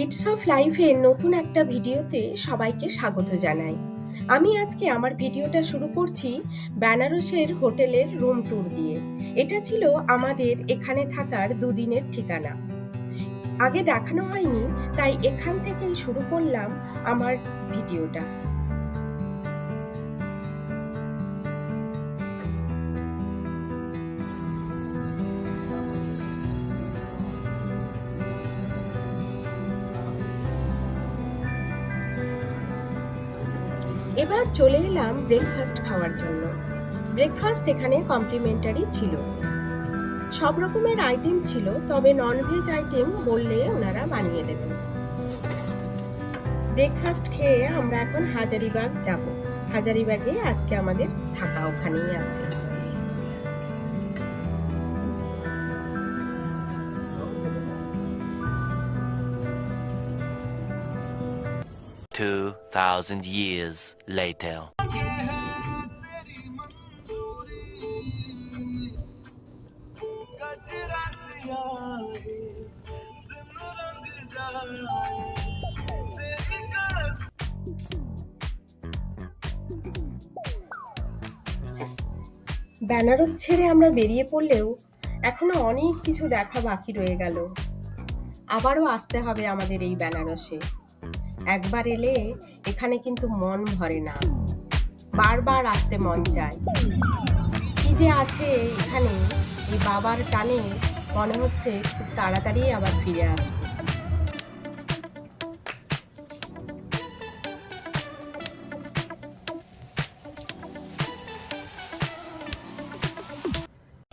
Bits of লাইফের নতুন একটা ভিডিওতে সবাইকে স্বাগত জানাই। আমি আজকে আমার ভিডিওটা শুরু করছি বেনারসের হোটেলের রুম ট্যুর দিয়ে। এটা ছিল আমাদের এখানে থাকার দুদিনের ঠিকানা। আগে দেখানো হয়নি, তাই এখান থেকেই শুরু করলাম আমার ভিডিওটা। এবার চলে এলাম ব্রেকফাস্ট খাওয়ার জন্য। ব্রেকফাস্ট এখানে কমপ্লিমেন্টারি ছিল। সব রকমের আইটেম ছিল, তবে ননভেজ আইটেম বললে ওনারা বানিয়ে দেবেন ব্রেকফাস্ট খেয়ে আমরা এখন হাজারিবাগ যাব। হাজারিবাগে আজকে আমাদের থাকা ওখানেই আছে। 2,000 years later. বেনারস ছেড়ে আমরা বেরিয়ে পড়লেও এখনও অনেক কিছু দেখা বাকি রয়ে গেল আবারও আসতে হবে আমাদের এই বেনারসে একবার এলে এখানে কিন্তু মন ভরে না। বারবার আসতে মন চায়। কি যে আছে এখানে? এই বাবার টানে মনে হচ্ছে খুব তাড়াতাড়ি আবার ফিরে আসব।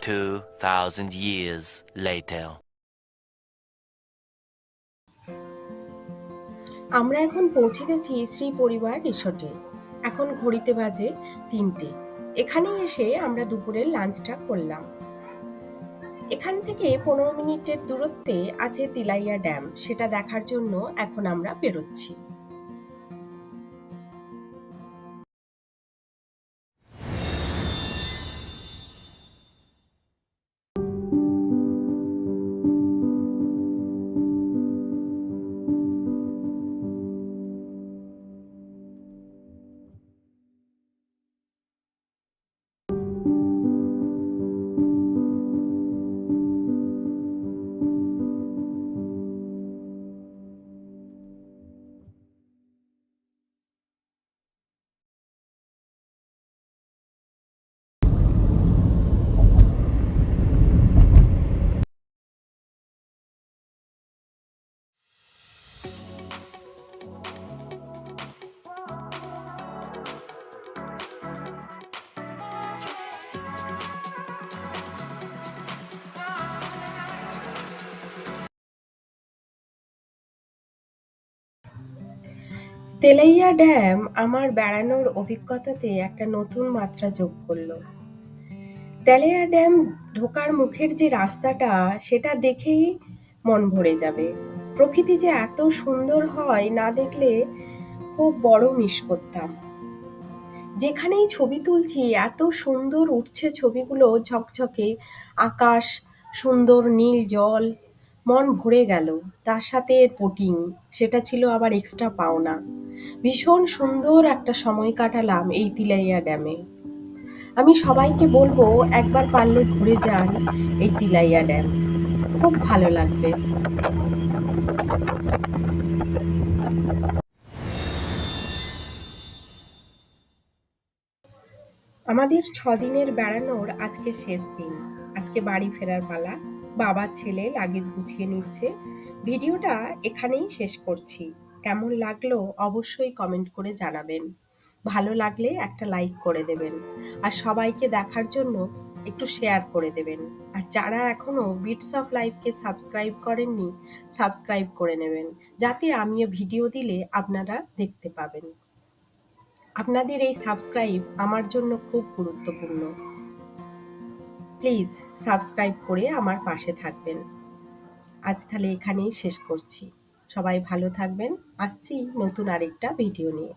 Two thousand years later. আমরা এখন পৌঁছে গেছি শ্রী পরিবার রিসর্টে। এখন ঘড়িতে বাজে তিনটে। এখানে এসে আমরা দুপুরের লাঞ্চটা করলাম। এখান থেকে পনেরো মিনিটের দূরত্বে আছে তিলাইয়া ড্যাম। সেটা দেখার জন্য এখন আমরা বেরোচ্ছি। তেলাইয়া ড্যাম আমার বেড়ানোর অভিজ্ঞতাতে একটা নতুন মাত্রা যোগ করল। তেলাইয়া ড্যাম ঢোকার মুখের যে রাস্তাটা, সেটা দেখেই মন ভরে যাবে। প্রকৃতি যে এত সুন্দর হয়, না দেখলে খুব বড় মিস করতাম। যেখানেই ছবি তুলছি, এত সুন্দর উঠছে ছবিগুলো, ঝকঝকে আকাশ, সুন্দর নীল জল, মন ভরে গেল। তার সাথে পোটিং সেটা ছিল আবার এক্সট্রা পাওনা। ভীষণ সুন্দর একটা সময় কাটালাম এই তিলাইয়া ড্যামে। আমি সবাইকে বলব, একবার পারলে ঘুরে যান এই তিলাইয়া ড্যাম। খুব ভালো লাগবে। আমাদের ছদিনের বেড়ানোর আজকে শেষ দিন। আজকে বাড়ি ফেরার পালা। বাবা, ছেলে লাগেজ গুছিয়ে নিচ্ছে। ভিডিওটা এখানেই শেষ করছি। কেমন লাগল অবশ্যই কমেন্ট করে জানাবেন। ভালো লাগলে একটা লাইক করে দেবেন। আর সবাইকে দেখার জন্য একটু শেয়ার করে দেবেন। আর যারা এখনও বিটস অফ লাইফকে সাবস্ক্রাইব করেননি সাবস্ক্রাইব করে নেবেন। যাতে আমিও ভিডিও দিলে আপনারা দেখতে পাবেন। আপনাদের এই সাবস্ক্রাইব আমার জন্য খুব গুরুত্বপূর্ণ। প্লিজ সাবস্ক্রাইব করে আমার পাশে থাকবেন। আজ তাহলে এখানেই শেষ করছি। সবাই ভালো থাকবেন। আসছি নতুন আরেকটা ভিডিও নিয়ে।